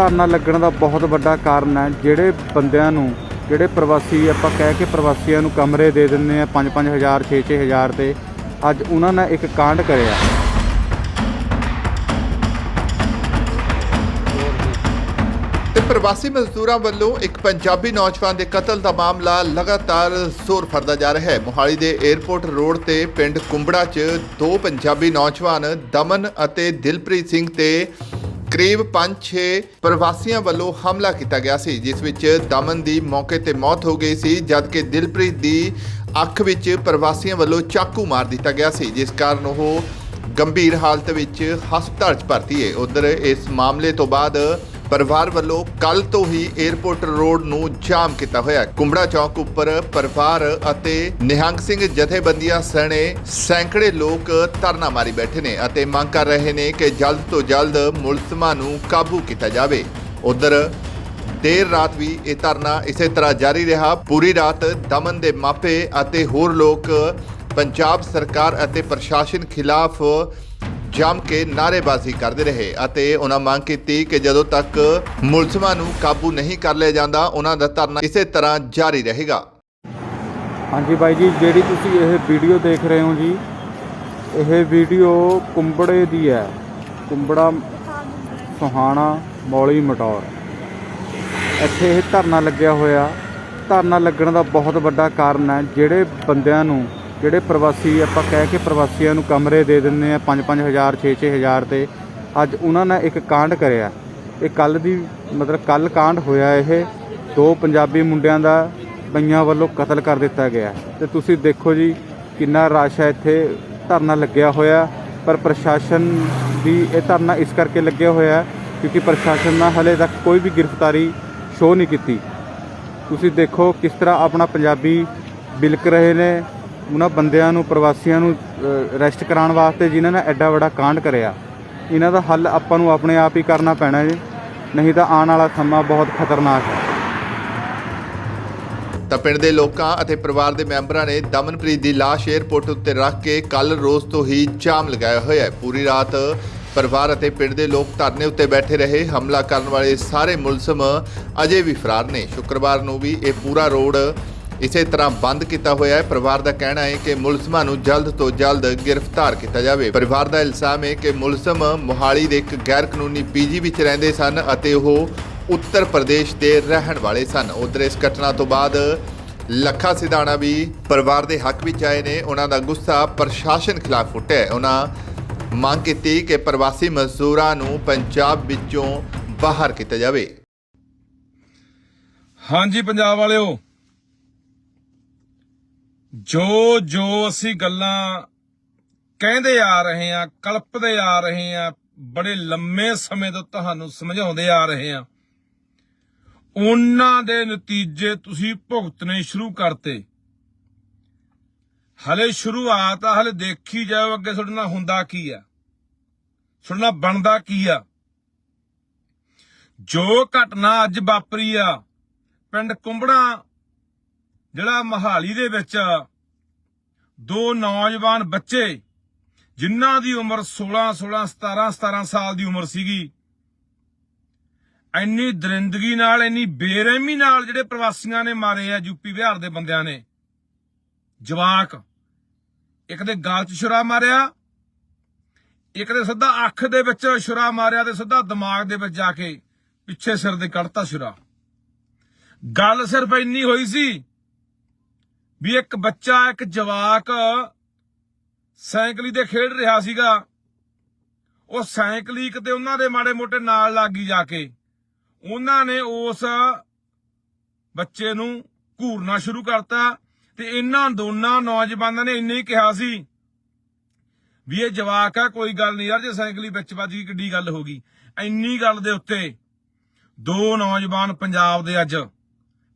ਧਰਨਾ ਲੱਗਣ ਦਾ ਬਹੁਤ ਵੱਡਾ ਕਾਰਨ ਹੈ। ਜਿਹੜੇ ਬੰਦਿਆਂ ਨੂੰ, ਜਿਹੜੇ ਪ੍ਰਵਾਸੀ, ਆਪਾਂ ਕਹਿ ਕੇ ਪ੍ਰਵਾਸੀਆਂ ਨੂੰ ਕਮਰੇ ਦੇ ਦਿੰਦੇ ਆ 5-5000 6-6000 ਤੇ, ਅੱਜ ਉਹਨਾਂ ਨੇ ਇੱਕ ਕਾਂਡ ਕਰਿਆ। ਤੇ ਪ੍ਰਵਾਸੀ ਮਜ਼ਦੂਰਾਂ ਵੱਲੋਂ ਇੱਕ ਪੰਜਾਬੀ ਨੌਜਵਾਨ ਦੇ ਕਤਲ ਦਾ ਮਾਮਲਾ ਲਗਾਤਾਰ ਜ਼ੋਰ ਫੜਦਾ ਜਾ ਰਿਹਾ ਹੈ। ਮੋਹਾਲੀ ਦੇ 에ਅਰਪੋਰਟ ਰੋਡ ਤੇ ਪਿੰਡ ਕੁੰਬੜਾ 'ਚ ਦੋ ਪੰਜਾਬੀ ਨੌਜਵਾਨ ਦਮਨ ਅਤੇ ਦਿਲਪ੍ਰੀਤ ਸਿੰਘ ਤੇ ਕਰੀਬ 5-6 ਪ੍ਰਵਾਸੀਆਂ ਵੱਲੋਂ ਹਮਲਾ ਕੀਤਾ ਗਿਆ ਸੀ, ਜਿਸ ਵਿੱਚ ਦਮਨ ਦੀ ਮੌਕੇ ਤੇ ਮੌਤ ਹੋ ਗਈ ਸੀ, ਜਦਕਿ ਦਿਲਪ੍ਰੀਤ ਦੀ ਅੱਖ ਵਿੱਚ ਪ੍ਰਵਾਸੀਆਂ ਵੱਲੋਂ ਚਾਕੂ ਮਾਰ ਦਿੱਤਾ ਗਿਆ ਸੀ, ਜਿਸ ਕਾਰਨ ਉਹ ਗੰਭੀਰ ਹਾਲਤ ਵਿੱਚ ਹਸਪਤਾਲ 'ਚ ਭਰਤੀ ਹੈ। ਉਧਰ ਇਸ ਮਾਮਲੇ ਤੋਂ ਬਾਅਦ ਪਰਿਵਾਰ ਵੱਲੋਂ ਕੱਲ ਤੋਂ ਹੀ 에ਅਰਪੋਰਟ ਰੋਡ ਨੂੰ ਜਾਮ ਕੀਤਾ ਹੋਇਆ ਹੈ। ਕੁੰਬੜਾ ਚੌਕ ਉੱਪਰ ਪਰਿਵਾਰ ਅਤੇ ਨਿਹੰਗ ਸਿੰਘ ਜਥੇਬੰਦੀਆਂ ਸਣੇ ਸੈਂਕੜੇ ਲੋਕ ਧਰਨਾ ਮਾਰੀ ਬੈਠੇ ਨੇ ਅਤੇ ਮੰਗ ਕਰ ਰਹੇ ਨੇ ਕਿ ਜਲਦ ਤੋਂ ਜਲਦ ਮੁਲਜ਼ਮਾਂ ਨੂੰ ਕਾਬੂ ਕੀਤਾ ਜਾਵੇ। ਉਧਰ ਦੇਰ ਰਾਤ ਵੀ ਇਹ ਧਰਨਾ ਇਸੇ ਤਰ੍ਹਾਂ ਜਾਰੀ ਰਿਹਾ। ਪੂਰੀ ਰਾਤ ਦਮਨ ਦੇ ਮਾਪੇ ਅਤੇ ਹੋਰ ਲੋਕ, ਪੰਜਾਬ ਸਰਕਾਰ ਅਤੇ ਪ੍ਰਸ਼ਾਸਨ ਖਿਲਾਫ ਜੰਮ ਕੇ ਨਾਅਰੇਬਾਜ਼ੀ ਕਰਦੇ ਰਹੇ ਅਤੇ ਉਹਨਾਂ ਮੰਗ ਕੀਤੀ ਕਿ ਜਦੋਂ ਤੱਕ ਮੁਲਜ਼ਮਾਂ ਨੂੰ ਕਾਬੂ ਨਹੀਂ ਕਰ ਲਿਆ ਜਾਂਦਾ, ਉਹਨਾਂ ਦਾ ਧਰਨਾ ਇਸੇ ਤਰ੍ਹਾਂ ਜਾਰੀ ਰਹੇਗਾ। ਹਾਂਜੀ ਬਾਈ ਜੀ, ਜਿਹੜੀ ਤੁਸੀਂ ਇਹ ਵੀਡੀਓ ਦੇਖ ਰਹੇ ਹੋ ਜੀ, ਇਹ ਵੀਡੀਓ ਕੁੰਬੜੇ ਦੀ ਹੈ। ਕੁੰਬੜਾ, ਸੁਹਾਣਾ, ਮੌਲੀ ਮਟੌਰ। ਇੱਥੇ ਇਹ ਧਰਨਾ ਲੱਗਿਆ ਹੋਇਆ। ਧਰਨਾ ਲੱਗਣ ਦਾ ਬਹੁਤ ਵੱਡਾ ਕਾਰਨ ਹੈ, ਜਿਹੜੇ ਬੰਦਿਆਂ ਨੂੰ ਜਿਹੜੇ ਪ੍ਰਵਾਸੀ, ਆਪਾਂ ਕਹਿ ਕੇ ਪ੍ਰਵਾਸੀਆਂ ਨੂੰ ਕਮਰੇ ਦੇ ਦਿੰਦੇ ਆ 5-5000 6-6000 ਤੇ, ਅੱਜ ਉਹਨਾਂ ਨੇ ਇੱਕ ਕਾਂਡ ਕਰਿਆ। ਇਹ ਕੱਲ ਦੀ, ਮਤਲਬ ਕੱਲ ਕਾਂਡ ਹੋਇਆ ਇਹ, ਦੋ ਪੰਜਾਬੀ ਮੁੰਡਿਆਂ ਦਾ ਪਈਆਂ ਵੱਲੋਂ ਕਤਲ ਕਰ ਦਿੱਤਾ ਗਿਆ। ਤੇ ਤੁਸੀਂ ਦੇਖੋ ਜੀ, ਕਿੰਨਾ ਰਸ਼ ਹੈ ਇੱਥੇ, ਧਰਨਾ ਲੱਗਿਆ ਹੋਇਆ, ਪਰ ਪ੍ਰਸ਼ਾਸਨ ਦੀ ਇਹ ਧਰਨਾ ਇਸ ਕਰਕੇ ਲੱਗਿਆ ਹੋਇਆ, ਕਿਉਂਕਿ ਪ੍ਰਸ਼ਾਸਨ ਨੇ ਹਲੇ ਤੱਕ ਕੋਈ ਵੀ ਗ੍ਰਿਫਤਾਰੀ ਸ਼ੋਅ ਨਹੀਂ ਕੀਤੀ। ਤੁਸੀਂ ਦੇਖੋ ਕਿਸ ਤਰ੍ਹਾਂ ਆਪਣਾ ਪੰਜਾਬੀ ਬਿਲਕ ਰਹੇ ਨੇ ਉਹਨਾਂ ਬੰਦਿਆਂ ਨੂੰ, ਪ੍ਰਵਾਸੀਆਂ ਨੂੰ ਰੈਸਟ ਕਰਾਉਣ ਵਾਸਤੇ ਜਿਨ੍ਹਾਂ ਨੇ ਐਡਾ ਵੱਡਾ ਕਾਂਡ ਕਰਿਆ। ਇਹਨਾਂ ਦਾ ਹੱਲ ਆਪਾਂ ਨੂੰ ਆਪਣੇ ਆਪ ਹੀ ਕਰਨਾ ਪੈਣਾ ਜੀ। ਨਹੀਂ ਤਾਂ ਆਉਣ ਵਾਲਾ ਸਮਾਂ ਬਹੁਤ ਖਤਰਨਾਕ ਹੈ। ਤਾਂ ਪਿੰਡ ਦੇ ਲੋਕਾਂ ਅਤੇ ਪਰਿਵਾਰ ਦੇ ਮੈਂਬਰਾਂ ਨੇ ਦਮਨਪ੍ਰੀਤ ਦੀ ਲਾਸ਼ 에ਅਰਪੋਰਟ ਉੱਤੇ ਰੱਖ ਕੇ ਕੱਲ ਰੋਜ਼ ਤੋਂ ਹੀ ਜਾਮ ਲਗਾਇਆ ਹੋਇਆ ਹੈ। ਪੂਰੀ ਰਾਤ ਪਰਿਵਾਰ ਅਤੇ ਪਿੰਡ ਦੇ ਲੋਕ ਧਰਨੇ ਉੱਤੇ ਬੈਠੇ ਰਹੇ। ਹਮਲਾ ਕਰਨ ਵਾਲੇ ਸਾਰੇ ਮੁਲਜ਼ਮ ਅਜੇ ਵੀ ਫਰਾਰ ਨੇ। ਸ਼ੁੱਕਰਵਾਰ ਨੂੰ ਵੀ ਇਹ ਪੂਰਾ ਰੋਡ ਇਸੇ ਤਰ੍ਹਾਂ ਬੰਦ ਕੀਤਾ ਹੋਇਆ ਹੈ। ਪਰਿਵਾਰ ਦਾ ਕਹਿਣਾ ਹੈ ਕਿ ਮੁਲਜ਼ਮਾਂ ਨੂੰ ਜਲਦ ਤੋਂ ਜਲਦ ਗ੍ਰਿਫਤਾਰ ਕੀਤਾ ਜਾਵੇ। ਪਰਿਵਾਰ ਦਾ ਇਲਜ਼ਾਮ ਹੈ ਕਿ ਮੁਲਜ਼ਮ ਮੋਹਾਲੀ ਦੇ ਇੱਕ ਗੈਰ ਕਾਨੂੰਨੀ ਪੀਜੀ ਵਿੱਚ ਰਹਿੰਦੇ ਸਨ ਅਤੇ ਉਹ ਉੱਤਰ ਪ੍ਰਦੇਸ਼ ਦੇ ਰਹਿਣ ਵਾਲੇ ਸਨ। ਉਧਰ ਇਸ ਘਟਨਾ ਤੋਂ ਬਾਅਦ ਲੱਖਾ ਸਿਧਾਣਾ ਵੀ ਪਰਿਵਾਰ ਦੇ ਹੱਕ ਵਿੱਚ ਆਏ ਨੇ। ਉਹਨਾਂ ਦਾ ਗੁੱਸਾ ਪ੍ਰਸ਼ਾਸਨ ਖਿਲਾਫ ਉੱਠਿਆ ਹੈ। ਉਹਨਾਂ ਮੰਗ ਕੀਤੀ ਕਿ ਪ੍ਰਵਾਸੀ ਮਜ਼ਦੂਰਾਂ ਨੂੰ ਪੰਜਾਬ ਵਿੱਚੋਂ ਬਾਹਰ ਕੀਤਾ ਜਾਵੇ। ਹਾਂਜੀ, ਪੰਜਾਬ ਵਾਲਿਓ ਜੋ ਜੋ ਅਸੀਂ ਗੱਲਾਂ ਕਹਿੰਦੇ ਆ ਰਹੇ ਆ ਕਲਪਦੇ ਆ ਰਹੇ ਆ ਬੜੇ ਲੰਮੇ ਸਮੇਂ ਤੋਂ ਤੁਹਾਨੂੰ ਸਮਝਾਉਂਦੇ ਆ ਰਹੇ ਆ ਉਹਨਾਂ ਦੇ ਨਤੀਜੇ ਤੁਸੀਂ ਭੁਗਤਣੇ ਸ਼ੁਰੂ ਕਰਤੇ। ਹਲੇ ਸ਼ੁਰੂਆਤ ਆ, ਹਲੇ ਦੇਖੀ ਜਾਓ ਅੱਗੇ ਤੁਹਾਡੇ ਨਾਲ ਹੁੰਦਾ ਕੀ ਆ, ਤੁਹਾਡੇ ਨਾਲ ਬਣਦਾ ਕੀ ਆ। ਜੋ ਘਟਨਾ ਅੱਜ ਵਾਪਰੀ ਆ, ਪਿੰਡ ਕੁੰਬੜਾ ਜਿਹੜਾ ਮਹਾਲੀ ਦੇ ਵਿੱਚ ਦੋ ਨੌਜਵਾਨ ਬੱਚੇ ਜਿਨ੍ਹਾਂ ਦੀ ਉਮਰ 16 16 17 17 ਸਾਲ ਦੀ ਉਮਰ ਸੀਗੀ, ਇੰਨੀ ਦਰਿੰਦਗੀ ਨਾਲ, ਇੰਨੀ ਬੇਰਹਿਮੀ ਨਾਲ ਜਿਹੜੇ ਪ੍ਰਵਾਸੀਆਂ ਨੇ ਮਾਰੇ ਆ ਯੂਪੀ ਬਿਹਾਰ ਦੇ ਬੰਦਿਆਂ ਨੇ। ਜਵਾਕ, ਇੱਕ ਦੇ ਗਾਲ 'ਚ ਛੁਰਾ ਮਾਰਿਆ, ਇੱਕ ਦੇ ਸਿੱਧਾ ਅੱਖ ਦੇ ਵਿੱਚ ਛੁਰਾ ਮਾਰਿਆ ਤੇ ਸਿੱਧਾ ਦਿਮਾਗ ਦੇ ਵਿੱਚ ਜਾ ਕੇ ਪਿੱਛੇ ਸਿਰ ਦੇ ਕੱਢਤਾ ਛੁਰਾ। ਗੱਲ ਸਿਰਫ ਇੰਨੀ ਹੋਈ ਸੀ ਵੀ ਇੱਕ ਬੱਚਾ, ਇੱਕ ਜਵਾਕ ਸਾਈਕਲੀ ਤੇ ਖੇਡ ਰਿਹਾ ਸੀਗਾ। ਉਹ ਸਾਈਕਲੀ ਕਿਤੇ ਉਹਨਾਂ ਦੇ ਮਾੜੇ ਮੋਟੇ ਨਾਲ ਲੱਗੀ ਜਾ ਕੇ। ਉਹਨਾਂ ਨੇ ਉਸ ਬੱਚੇ ਨੂੰ ਘੂਰਨਾ ਸ਼ੁਰੂ ਕਰਤਾ ਤੇ ਇਹਨਾਂ ਦੋਨਾਂ ਨੌਜਵਾਨਾਂ ਨੇ ਇੰਨੇ ਹੀ ਕਿਹਾ ਸੀ ਵੀ ਇਹ ਜਵਾਕ ਆ, ਕੋਈ ਗੱਲ ਨਹੀਂ ਯਾਰ, ਜੇ ਸਾਈਕਲੀ ਵਿੱਚ ਵੱਜ ਗਈ, ਕਿੱਡੀ ਗੱਲ ਹੋ ਗਈ। ਇੰਨੀ ਗੱਲ ਦੇ ਉੱਤੇ ਦੋ ਨੌਜਵਾਨ ਪੰਜਾਬ ਦੇ ਅੱਜ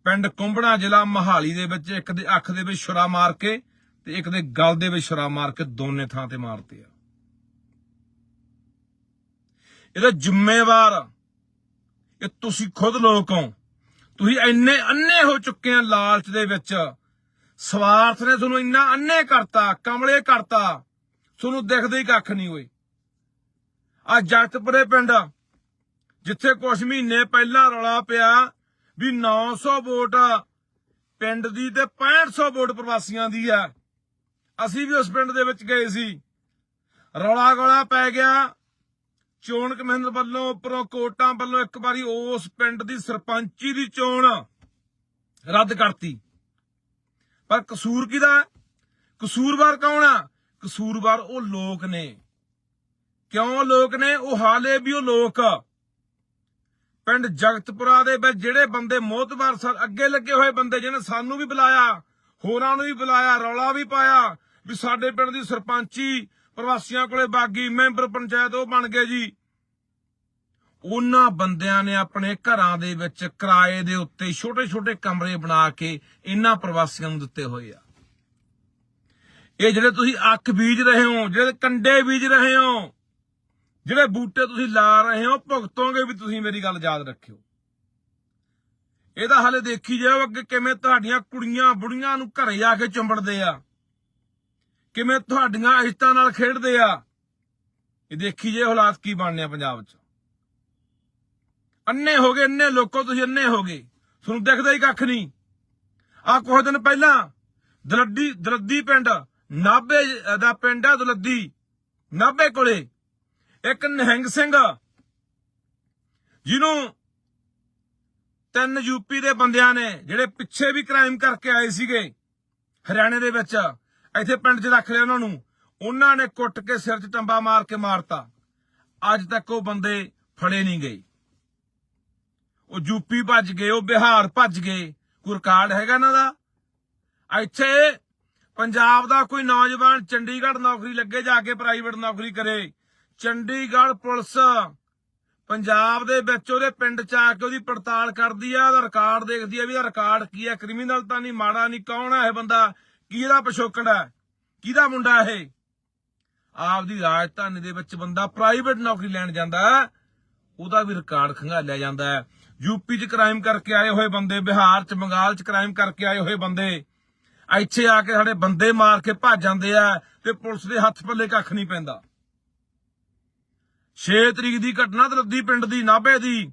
ਪਿੰਡ ਕੁੰਬੜਾ ਜ਼ਿਲ੍ਹਾ ਮਹਾਲੀ ਦੇ ਵਿੱਚ ਇੱਕ ਦੇ ਅੱਖ ਦੇ ਵਿੱਚ ਛੁਰਾ ਮਾਰ ਕੇ ਤੇ ਇੱਕ ਦੇ ਗਲ ਦੇ ਵਿੱਚ ਛੁਰਾ ਮਾਰ ਕੇ ਦੋਨੇ ਥਾਂ ਤੇ ਮਾਰਤੇ ਆ। ਇਹਦਾ ਜ਼ਿੰਮੇਵਾਰ ਇਹ ਤੁਸੀਂ ਖੁਦ ਲੋਕ ਹੋ। ਤੁਸੀਂ ਇੰਨੇ ਅੰਨੇ ਹੋ ਚੁੱਕੇ ਆ ਲਾਲਚ ਦੇ ਵਿੱਚ। ਸਵਾਰਥ ਨੇ ਤੁਹਾਨੂੰ ਇੰਨਾ ਅੰਨੇ ਕਰਤਾ, ਕਮਲੇ ਕਰਤਾ। ਤੁਹਾਨੂੰ ਦਿਖਦੇ ਹੀ ਕੱਖ ਨਹੀਂ ਹੋਏ। ਆ ਜਗਤਪੁਰੇ ਪਿੰਡ, ਜਿੱਥੇ ਕੁਝ ਮਹੀਨੇ ਪਹਿਲਾਂ ਰੌਲਾ ਪਿਆ ਵੀ 900 ਵੋਟ ਪਿੰਡ ਦੀ ਤੇ 6500 ਵੋਟ ਪ੍ਰਵਾਸੀਆਂ ਦੀ ਆ। ਅਸੀਂ ਵੀ ਉਸ ਪਿੰਡ ਦੇ ਵਿੱਚ ਗਏ ਸੀ। ਰੌਲਾ ਗੋਲਾ ਪੈ ਗਿਆ। ਚੋਣ ਕਮਿਸ਼ਨ ਵੱਲੋਂ ਉੱਪਰੋਂ ਕੋਟਾਂ ਵੱਲੋਂ ਇੱਕ ਵਾਰੀ ਉਸ ਪਿੰਡ ਦੀ ਸਰਪੰਚੀ ਦੀ ਚੋਣ ਰੱਦ ਕਰਤੀ। ਪਰ ਕਸੂਰ ਕਿਹਦਾ? ਕਸੂਰਵਾਰ ਕੌਣ ਆ? ਕਸੂਰਵਾਰ ਉਹ ਲੋਕ ਨੇ। ਕਿਉਂ ਲੋਕ ਨੇ? ਉਹ ਹਾਲੇ ਵੀ ਉਹ ਲੋਕ। ਪਿੰਡ ਜਗਤਪੁਰਾ ਦੇ ਵਿੱਚ ਜਿਹੜੇ ਬੰਦੇ ਮੋਤਬਾਰ ਸਰ ਅੱਗੇ ਲੱਗੇ ਹੋਏ ਬੰਦੇ ਜਿਹਨੇ ਸਾਨੂੰ ਵੀ ਬੁਲਾਇਆ, ਹੋਰਾਂ ਨੂੰ ਵੀ ਬੁਲਾਇਆ, ਰੌਲਾ ਵੀ ਪਾਇਆ ਵੀ ਸਾਡੇ ਪਿੰਡ ਦੀ ਸਰਪੰਚੀ ਪ੍ਰਵਾਸੀਆਂ ਕੋਲੇ ਬਾਗੀ, ਮੈਂਬਰ ਪੰਚਾਇਤ ਉਹ ਬਣ ਗਏ ਜੀ। ਉਹਨਾਂ ਬੰਦਿਆਂ ਨੇ ਆਪਣੇ ਘਰਾਂ ਦੇ ਵਿੱਚ ਕਿਰਾਏ ਦੇ ਉੱਤੇ ਛੋਟੇ-ਛੋਟੇ ਕਮਰੇ ਬਣਾ ਕੇ ਇਹਨਾਂ ਪ੍ਰਵਾਸੀਆਂ ਨੂੰ ਦਿੱਤੇ ਹੋਏ ਆ। ਇਹ ਜਿਹੜੇ ਤੁਸੀਂ ਅੱਖ ਬੀਜ ਰਹੇ ਹੋ, ਜਿਹੜੇ ਕੰਡੇ ਬੀਜ ਰਹੇ ਹੋ ਜਿਹੜੇ ਬੂਟੇ ਤੁਸੀਂ ਲਾ ਰਹੇ ਹੋ, ਭੁਗਤੋਗੇ ਵੀ ਤੁਸੀਂ ਮੇਰੀ ਗੱਲ ਯਾਦ ਰੱਖਿਓ। ਇਹਦਾ ਹਾਲੇ ਦੇਖੀ ਜਾਓ ਅੱਗੇ ਕਿਵੇਂ ਤੁਹਾਡੀਆਂ ਕੁੜੀਆਂ ਬੁੜੀਆਂ ਨੂੰ ਘਰੇ ਜਾ ਕੇ ਚੁੰਬੜਦੇ ਆ। ਕਿਵੇਂ ਤੁਹਾਡੀਆਂ ਇਸ਼ਤਾਂ ਨਾਲ ਖੇਡਦੇ ਆ। ਇਹ ਦੇਖੀ ਜੇ ਹਾਲਾਤ ਕੀ ਬਣਨੇ ਆ ਪੰਜਾਬ 'ਚ। ਅੰਨੇ ਹੋ ਗਏ, ਅੰਨੇ ਲੋਕੋ ਤੁਸੀਂ ਅੰਨੇ ਹੋ ਗਏ। ਤੁਹਾਨੂੰ ਦਿਖਦਾ ਹੀ ਕੱਖ ਨਹੀਂ। ਆ ਕੁਝ ਦਿਨ ਪਹਿਲਾਂ ਦਲੱਡੀ, ਦਲੱਦੀ ਪਿੰਡ ਨਾਬੇ ਦਾ ਪਿੰਡ ਆ, ਦਲੱਦੀ ਨਾਬੇ ਕੋਲੇ। ਇੱਕ ਨਿਹੰਗ ਸਿੰਘ ਜਿਹਨੂੰ ਤਿੰਨ ਯੂਪੀ ਦੇ ਬੰਦਿਆਂ ਨੇ ਜਿਹੜੇ ਪਿੱਛੇ ਵੀ ਕ੍ਰਾਈਮ ਕਰਕੇ ਆਏ ਸੀਗੇ, ਹਰਿਆਣੇ ਦੇ ਵਿੱਚ, ਇੱਥੇ ਪਿੰਡ 'ਚ ਰੱਖ ਲਿਆ ਉਹਨਾਂ ਨੂੰ, ਉਹਨਾਂ ਨੇ ਕੁੱਟ ਕੇ ਸਿਰ 'ਚ ਟੰਬਾ ਮਾਰ ਕੇ ਮਾਰਤਾ। ਅੱਜ ਤੱਕ ਉਹ ਬੰਦੇ ਫੜੇ ਨਹੀਂ ਗਏ। ਉਹ ਯੂਪੀ ਭੱਜ ਗਏ, ਉਹ ਬਿਹਾਰ ਭੱਜ ਗਏ। ਕੋਈ ਰਿਕਾਰਡ ਹੈਗਾ ਇਹਨਾਂ ਦਾ? ਇੱਥੇ ਪੰਜਾਬ ਦਾ ਕੋਈ ਨੌਜਵਾਨ ਚੰਡੀਗੜ੍ਹ ਨੌਕਰੀ ਲੱਗੇ ਜਾ ਕੇ ਪ੍ਰਾਈਵੇਟ ਨੌਕਰੀ ਕਰੇ। ਚੰਡੀਗੜ੍ਹ ਪੁਲਿਸ। ਪੰਜਾਬ ਦੇ ਵਿੱਚ ਉਹਦੇ ਪਿੰਡ ਚ ਆ ਕੇ ਉਹਦੀ ਪੜਤਾਲ ਕਰਦੀ ਆ ਉਹਦਾ ਰਿਕਾਰਡ ਦੇਖਦੀ ਆ ਵੀ ਇਹਦਾ ਰਿਕਾਰਡ ਕੀ ਹੈ ਕ੍ਰਿਮੀਨਲ ਤਾਂ ਨਹੀਂ, ਮਾੜਾ ਨਹੀਂ, ਕੌਣ ਹੈ ਇਹ ਬੰਦਾ? ਕੀ ਇਹਦਾ ਪਿਛੋਕੜ ਹੈ ਕਿਹਦਾ ਮੁੰਡਾ ਇਹ? ਆਪਦੀ ਰਾਜਧਾਨੀ ਦੇ ਵਿੱਚ ਬੰਦਾ ਪ੍ਰਾਈਵੇਟ ਨੌਕਰੀ ਲੈਣ ਜਾਂਦਾ ਉਹਦਾ ਵੀ ਰਿਕਾਰਡ ਖੰਗਾਲਿਆ ਜਾਂਦਾ ਹੈ। ਯੂਪੀ 'ਚ ਕ੍ਰਾਈਮ ਕਰਕੇ ਆਏ ਹੋਏ ਬੰਦੇ, ਬਿਹਾਰ 'ਚ, ਬੰਗਾਲ 'ਚ ਕ੍ਰਾਈਮ ਕਰਕੇ ਆਏ ਹੋਏ ਬੰਦੇ। ਇੱਥੇ ਆ ਕੇ ਸਾਡੇ ਬੰਦੇ ਮਾਰ ਕੇ ਭੱਜ ਜਾਂਦੇ ਆ ਤੇ ਪੁਲਿਸ ਦੇ ਹੱਥ ਪੱਲੇ ਕੱਖ ਨਹੀਂ ਪੈਂਦਾ। 6 ਤਰੀਕ ਦੀ ਘਟਨਾ ਦਲੱਦੀ ਪਿੰਡ ਦੀ ਨਾਭੇ ਦੀ।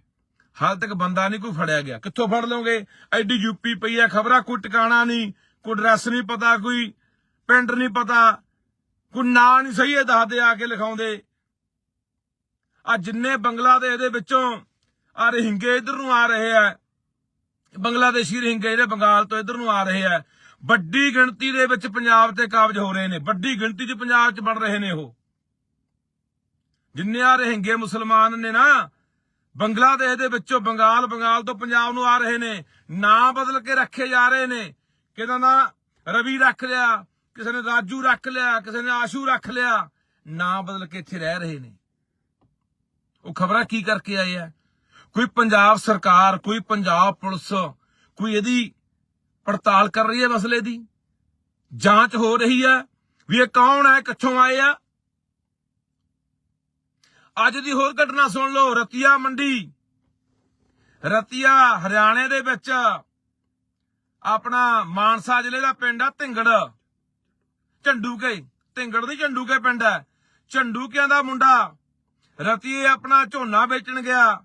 ਹਾਲ ਤੱਕ ਬੰਦਾ ਨਹੀਂ ਕੋਈ ਫੜਿਆ ਗਿਆ। ਕਿੱਥੋਂ ਫੜ ਲਓਗੇ? ਐਡੀ ਯੂਪੀ ਪਈ ਆ ਖਬਰਾਂ ਕੋਈ ਟਿਕਾਣਾ ਨਹੀਂ, ਕੋਈ ਐਡਰੈਸ ਨਹੀਂ ਪਤਾ, ਕੋਈ ਪਿੰਡ ਨਹੀਂ ਪਤਾ, ਕੋਈ ਨਾਂ ਨਹੀਂ ਸਹੀ ਇਹ ਦੱਸਦੇ ਆ ਕੇ ਲਿਖਾਉਂਦੇ। ਆ ਜਿੰਨੇ ਬੰਗਲਾਦੇਸ਼ ਦੇ ਵਿੱਚੋਂ ਆ ਰਹਿੰਗੇ ਇਧਰ ਨੂੰ ਆ ਰਹੇ ਆ ਬੰਗਲਾਦੇਸ਼ੀ ਰਹਿੰਗੇ ਜਿਹੜੇ ਬੰਗਾਲ ਤੋਂ ਇਧਰ ਨੂੰ ਆ ਰਹੇ ਆ ਵੱਡੀ ਗਿਣਤੀ ਦੇ ਵਿੱਚ ਪੰਜਾਬ ਤੇ ਕਾਬਜ ਹੋ ਰਹੇ ਨੇ, ਵੱਡੀ ਗਿਣਤੀ 'ਚ ਪੰਜਾਬ 'ਚ ਬਣ ਰਹੇ ਨੇ ਉਹ। ਜਿੰਨੇ ਆ ਰਹਿੰਗੇ ਮੁਸਲਮਾਨ ਨੇ ਨਾ, ਬੰਗਲਾਦੇਸ਼ ਦੇ ਵਿੱਚੋਂ ਬੰਗਾਲ ਬੰਗਾਲ ਤੋਂ ਪੰਜਾਬ ਨੂੰ ਆ ਰਹੇ ਨੇ, ਨਾਂ ਬਦਲ ਕੇ ਰੱਖੇ ਜਾ ਰਹੇ ਨੇ, ਕਿਹਦਾ ਨਾ? ਰਵੀ ਰੱਖ ਲਿਆ, ਕਿਸੇ ਨੇ ਰਾਜੂ ਰੱਖ ਲਿਆ, ਕਿਸੇ ਨੇ ਆਸ਼ੂ ਰੱਖ ਲਿਆ, ਨਾਂ ਬਦਲ ਕੇ ਇੱਥੇ ਰਹਿ ਰਹੇ ਨੇ। ਉਹ ਖਬਰਾਂ ਕੀ ਕਰਕੇ ਆਏ ਆ? ਕੋਈ ਪੰਜਾਬ ਸਰਕਾਰ, ਕੋਈ ਪੰਜਾਬ ਪੁਲਿਸ, ਕੋਈ ਇਹਦੀ ਪੜਤਾਲ ਕਰ ਰਹੀ ਹੈ ਮਸਲੇ ਦੀ? ਜਾਂਚ ਹੋ ਰਹੀ ਹੈ ਵੀ ਇਹ ਕੌਣ ਹੈ, ਕਿੱਥੋਂ ਆਏ ਆ? ਅੱਜ ਦੀ ਹੋਰ ਘਟਨਾ ਸੁਣ ਲਓ, ਰਤੀਆ ਮੰਡੀ। ਰਤੀਆ ਹਰਿਆਣੇ ਦੇ ਵਿੱਚ ਆਪਣਾ ਮਾਨਸਾ ਜ਼ਿਲ੍ਹੇ ਦਾ ਪਿੰਡ ਆ, ਢਿੰਗੜ। ਝੰਡੂਕੇ, ਢਿੰਗੜ ਦੀ ਝੰਡੂਕੇ ਪਿੰਡ ਹੈ। ਝੰਡੂਕਿਆਂ ਦਾ ਮੁੰਡਾ ਰਤੀਏ ਆਪਣਾ ਝੋਨਾ ਵੇਚਣ ਗਿਆ।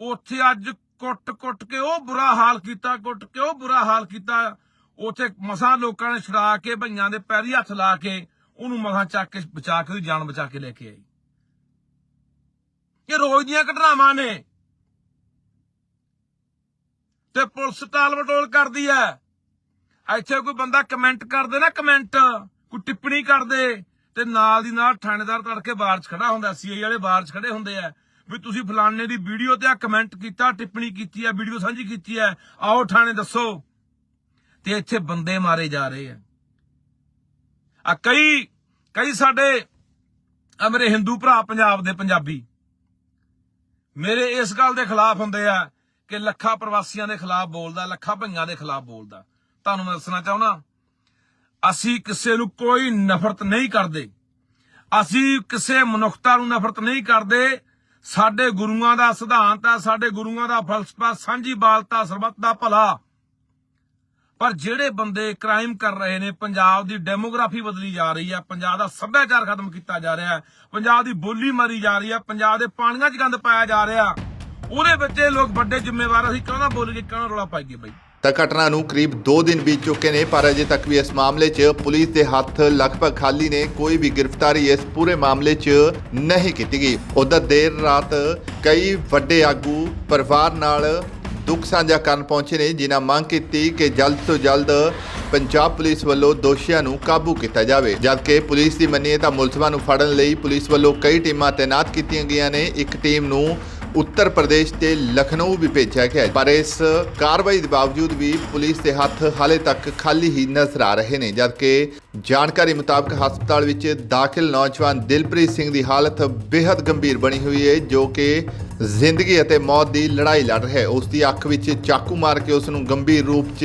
ਉੱਥੇ ਅੱਜ ਕੁੱਟ-ਕੁੱਟ ਕੇ ਉਹ ਬੁਰਾ ਹਾਲ ਕੀਤਾ, ਕੁੱਟ ਕੇ ਉਹ ਬੁਰਾ ਹਾਲ ਕੀਤਾ। ਉੱਥੇ ਮਸਾਂ ਲੋਕਾਂ ਨੇ ਛੜਾ ਕੇ, ਭਈਆਂ ਦੇ ਪੈਰੀ ਹੱਥ ਲਾ ਕੇ, ਉਹਨੂੰ ਮਸਾਂ ਚੱਕ ਕੇ ਬਚਾ ਕੇ, ਉਹਦੀ ਜਾਨ ਬਚਾ ਕੇ ਲੈ ਕੇ ਆਈ। ਇਹ ਰੋਜ਼ ਦੀਆਂ ਘਟਨਾਵਾਂ ਨੇ। ਤੇ ਪੁਲਿਸ ਟਾਲ ਮਟੋਲ ਕਰਦੀ ਐ। ਇੱਥੇ ਕੋਈ ਬੰਦਾ ਕਮੈਂਟ ਕਰਦੇ ਨਾ, ਕਮੈਂਟ। ਕੋਈ ਟਿੱਪਣੀ ਕਰਦੇ, ਤੇ ਨਾਲ ਦੀ ਨਾਲ ਥਾਣੇਦਾਰ ਤੜਕੇ ਬਾਹਰ 'ਚ ਖੜਾ ਹੁੰਦਾ ਸੀਆਈ ਵਾਲੇ ਬਾਹਰ 'ਚ ਖੜੇ ਹੁੰਦੇ ਆ ਵੀ ਤੁਸੀਂ ਫਲਾਣੇ ਦੀ ਵੀਡੀਓ ਤੇ ਆ ਕਮੈਂਟ ਕੀਤਾ, ਟਿੱਪਣੀ ਕੀਤੀ ਆ ਵੀਡੀਓ ਸਾਂਝੀ ਕੀਤੀ ਆ ਆਓ ਥਾਣੇ ਦੱਸੋ। ਤੇ ਇੱਥੇ ਬੰਦੇ ਮਾਰੇ ਜਾ ਰਹੇ ਆ ਆ ਕਈ ਕਈ ਸਾਡੇ ਆ ਮੇਰੇ ਹਿੰਦੂ ਭਰਾ ਪੰਜਾਬ ਦੇ ਪੰਜਾਬੀ। ਮੇਰੇ ਇਸ ਗੱਲ ਦੇ ਖਿਲਾਫ ਹੁੰਦੇ ਆ ਕਿ ਲੱਖਾਂ ਪ੍ਰਵਾਸੀਆਂ ਦੇ ਖਿਲਾਫ ਬੋਲਦਾ, ਲੱਖਾਂ ਭਈਆਂ ਦੇ ਖਿਲਾਫ ਬੋਲਦਾ। ਤੁਹਾਨੂੰ ਮੈਂ ਦੱਸਣਾ ਚਾਹੁੰਦਾ, ਅਸੀਂ ਕਿਸੇ ਨੂੰ ਕੋਈ ਨਫ਼ਰਤ ਨਹੀਂ ਕਰਦੇ। ਅਸੀਂ ਕਿਸੇ ਮਨੁੱਖਤਾ ਨੂੰ ਨਫ਼ਰਤ ਨਹੀਂ ਕਰਦੇ। ਸਾਡੇ ਗੁਰੂਆਂ ਦਾ ਸਿਧਾਂਤ ਆ, ਸਾਡੇ ਗੁਰੂਆਂ ਦਾ ਫਲਸਫਾ, ਸਾਂਝੀ ਬਾਲਤਾ ਸਰਬੱਤ ਦਾ ਭਲਾ। ਪਰ ਜਿਹੜੇ ਬੰਦੇ ਕ੍ਰਾਈਮ ਕਰ ਰਹੇ ਨੇ, ਪੰਜਾਬ ਦੀ ਡੈਮੋਗ੍ਰਾਫੀ ਬਦਲੀ ਜਾ ਰਹੀ ਹੈ ਪੰਜਾਬ ਦਾ ਸੱਭਿਆਚਾਰ ਖਤਮ ਕੀਤਾ ਜਾ ਰਿਹਾ ਹੈ, ਪੰਜਾਬ ਦੀ ਬੋਲੀ ਮਾਰੀ ਜਾ ਰਹੀ ਹੈ ਪੰਜਾਬ ਦੇ ਪਾਣੀਆਂ 'ਚ ਗੰਦ ਪਾਇਆ ਜਾ ਰਿਹਾ। ਉਹਦੇ ਵਿੱਚ ਇਹ ਲੋਕ ਵੱਡੇ ਜ਼ਿੰਮੇਵਾਰ ਅਸੀਂ ਕਿਉਂ ਨਾ ਬੋਲੀਏ ਕਿਉਂ ਰੌਲਾ ਪਾਈਏ ਬਾਈ? ਤਾਂ ਘਟਨਾ ਨੂੰ ਕਰੀਬ 2 ਦਿਨ ਬੀਤ ਚੁੱਕੇ ਨੇ, ਪਰ ਅਜੇ ਤੱਕ ਵੀ ਇਸ ਮਾਮਲੇ 'ਚ ਪੁਲਿਸ ਦੇ ਹੱਥ ਲਗਭਗ ਖਾਲੀ ਨੇ, ਕੋਈ ਵੀ ਗ੍ਰਿਫਤਾਰੀ ਇਸ ਪੂਰੇ ਮਾਮਲੇ 'ਚ ਨਹੀਂ ਕੀਤੀ ਗਈ। ਉਧਰ ਦੇਰ ਰਾਤ ਕਈ ਵੱਡੇ ਆਗੂ ਪਰਿਵਾਰ ਨਾਲ ਦੁੱਖ ਸਾਂਝਾ ਕਰਨ ਪਹੁੰਚੇ ਨੇ, ਜਿਨ੍ਹਾਂ ਮੰਗ ਕੀਤੀ ਕਿ ਜਲਦ ਤੋਂ ਜਲਦ ਪੰਜਾਬ ਪੁਲਿਸ ਵੱਲੋਂ ਦੋਸ਼ੀਆਂ ਨੂੰ ਕਾਬੂ ਕੀਤਾ ਜਾਵੇ। ਜਦਕਿ ਪੁਲਿਸ ਦੀ ਮੰਨੀਏ ਤਾਂ ਮੁਲਜ਼ਮਾਂ ਨੂੰ ਫੜਨ ਲਈ ਪੁਲਿਸ ਵੱਲੋਂ ਕਈ ਟੀਮਾਂ ਤਾਇਨਾਤ ਕੀਤੀਆਂ ਗਈਆਂ ਨੇ। ਇੱਕ ਟੀਮ ਨੂੰ ਉੱਤਰ ਪ੍ਰਦੇਸ਼ ਤੇ ਲਖਨਊ ਵੀ ਭੇਜਿਆ ਗਿਆ ਪਰ ਇਸ ਕਾਰਵਾਈ ਦੇ ਬਾਵਜੂਦ ਵੀ ਪੁਲਿਸ ਦੇ ਹੱਥ ਹਾਲੇ ਤੱਕ ਖਾਲੀ ਹੀ ਨਜ਼ਰ ਆ ਰਹੇ ਨੇ। ਜਦਕਿ ਜਾਣਕਾਰੀ ਮੁਤਾਬਕ ਹਸਪਤਾਲ ਵਿੱਚ ਦਾਖਲ ਨੌਜਵਾਨ ਦਿਲਪ੍ਰੀਤ ਸਿੰਘ ਦੀ ਹਾਲਤ ਬੇहद ਗੰਭੀਰ ਬਣੀ ਹੋਈ ਹੈ, ਜੋ ਕਿ ਜ਼ਿੰਦਗੀ ਅਤੇ ਮੌਤ ਦੀ ਲੜਾਈ ਲੜ ਰਿਹਾ। ਹੈ ਉਸ ਦੀ ਅੱਖ ਵਿੱਚ ਚਾਕੂ ਮਾਰ ਕੇ ਉਸ ਨੂੰ ਗੰਭੀਰ ਰੂਪ 'ਚ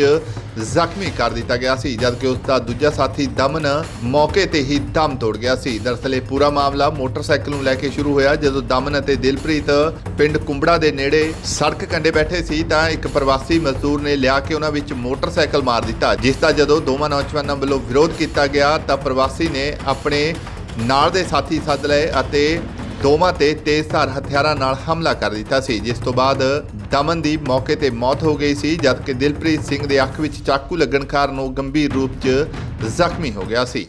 ਜ਼ਖਮੀ ਕਰ ਦਿੱਤਾ ਗਿਆ ਸੀ, ਜਦਕਿ ਉਸ ਦਾ ਦੂਜਾ ਸਾਥੀ ਦਮਨ ਮੌਕੇ ਤੇ ਹੀ ਦਮ ਤੋੜ ਗਿਆ ਸੀ। ਦਰਅਸਲ ਇਹ ਪੂਰਾ ਮਾਮਲਾ ਮੋਟਰਸਾਈਕਲ ਨੂੰ ਲੈ ਕੇ ਸ਼ੁਰੂ ਹੋਇਆ, ਜਦੋਂ ਦਮਨ ਅਤੇ ਦਿਲਪ੍ਰੀਤ ਪਿੰਡ ਕੁੰਬੜਾ ਦੇ ਨੇੜੇ ਸੜਕ ਕੰਢੇ ਬੈਠੇ ਸੀ, ਤਾਂ ਇੱਕ ਪ੍ਰਵਾਸੀ ਮਜ਼ਦੂਰ ਨੇ ਲਿਆ ਕੇ ਉਹਨਾਂ ਵਿੱਚ ਮੋਟਰਸਾਈਕਲ ਮਾਰ ਦਿੱਤਾ, ਜਿਸ ਦਾ ਜਦੋਂ ਦੋਵਾਂ ਨੌਜਵਾਨਾਂ ਵੱਲੋਂ ਵਿਰੋਧ ਕੀਤਾ ਗਿਆ, ਤਾਂ ਪ੍ਰਵਾਸੀ ਨੇ ਆਪਣੇ ਨਾਲ ਦੇ ਸਾਥੀ ਸੱਦ ਲਏ ਅਤੇ ਦੋਵਾਂ ਤੇ ਤੇਜ਼ਧਾਰ ਹਥਿਆਰਾਂ ਨਾਲ ਹਮਲਾ ਕਰ ਦਿੱਤਾ ਸੀ, ਜਿਸ ਤੋਂ ਬਾਅਦ ਦਮਨ ਦੀ ਮੌਕੇ ਤੇ ਮੌਤ ਹੋ ਗਈ ਸੀ, ਜਦਕਿ ਦਿਲਪ੍ਰੀਤ ਸਿੰਘ ਦੇ ਅੱਖ ਵਿੱਚ ਚਾਕੂ ਲੱਗਣ ਕਾਰਨ ਉਹ ਗੰਭੀਰ ਰੂਪ 'ਚ ਜ਼ਖਮੀ ਹੋ ਗਿਆ ਸੀ।